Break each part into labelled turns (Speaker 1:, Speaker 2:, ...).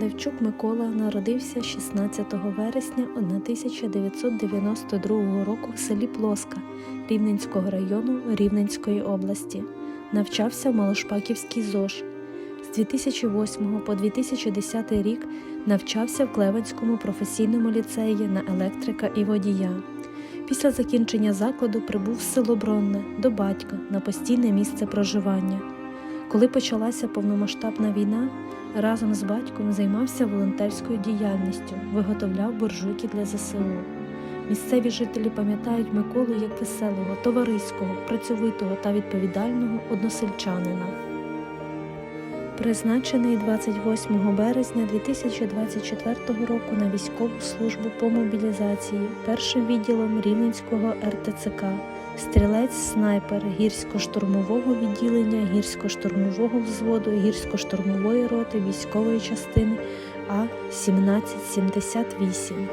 Speaker 1: Левчук Микола народився 16 вересня 1992 року в селі Плоска Рівненського району Рівненської області. Навчався в Малошпаківській ЗОЖ. З 2008 по 2010 рік навчався в Клевенському професійному ліцеї на електрика і водія. Після закінчення закладу прибув в село Бронне до батька на постійне місце проживання. Коли почалася повномасштабна війна, разом з батьком займався волонтерською діяльністю, виготовляв буржуйки для ЗСУ. Місцеві жителі пам'ятають Миколу як веселого, товариського, працьовитого та відповідального односельчанина. Призначений 28 березня 2024 року на військову службу по мобілізації першим відділом Рівненського РТЦК, стрілець-снайпер гірсько-штурмового відділення гірсько-штурмового взводу гірсько-штурмової роти військової частини А 1778.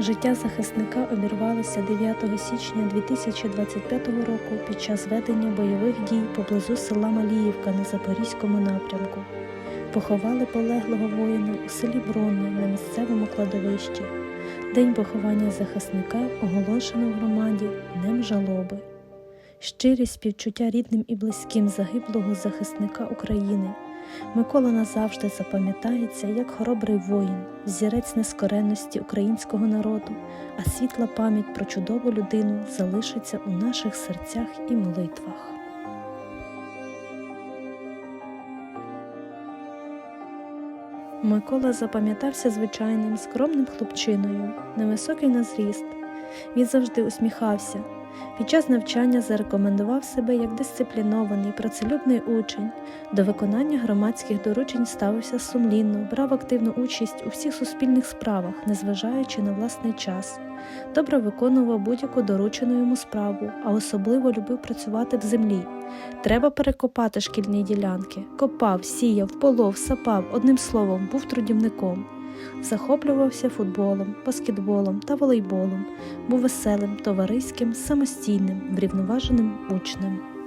Speaker 1: Життя захисника обірвалося 9 січня 2025 року під час ведення бойових дій поблизу села Маліївка на Запорізькому напрямку. Поховали полеглого воїна у селі Бронне на місцевому кладовищі. День поховання захисника оголошено в громаді Днем жалоби. Щирі співчуття рідним і близьким загиблого захисника України. Микола назавжди запам'ятається як хоробрий воїн, зірець нескоренності українського народу, а світла пам'ять про чудову людину залишиться у наших серцях і молитвах. Микола запам'ятався звичайним скромним хлопчиною, невисокий на зріст. Він завжди усміхався. Під час навчання зарекомендував себе як дисциплінований, працелюбний учень. До виконання громадських доручень ставився сумлінно, брав активну участь у всіх суспільних справах, незважаючи на власний час. Добре виконував будь-яку доручену йому справу, а особливо любив працювати в землі. Треба перекопати шкільні ділянки. Копав, сіяв, полов, сапав, одним словом, був трудівником. Захоплювався футболом, баскетболом та волейболом, був веселим, товариським, самостійним, врівноваженим учнем.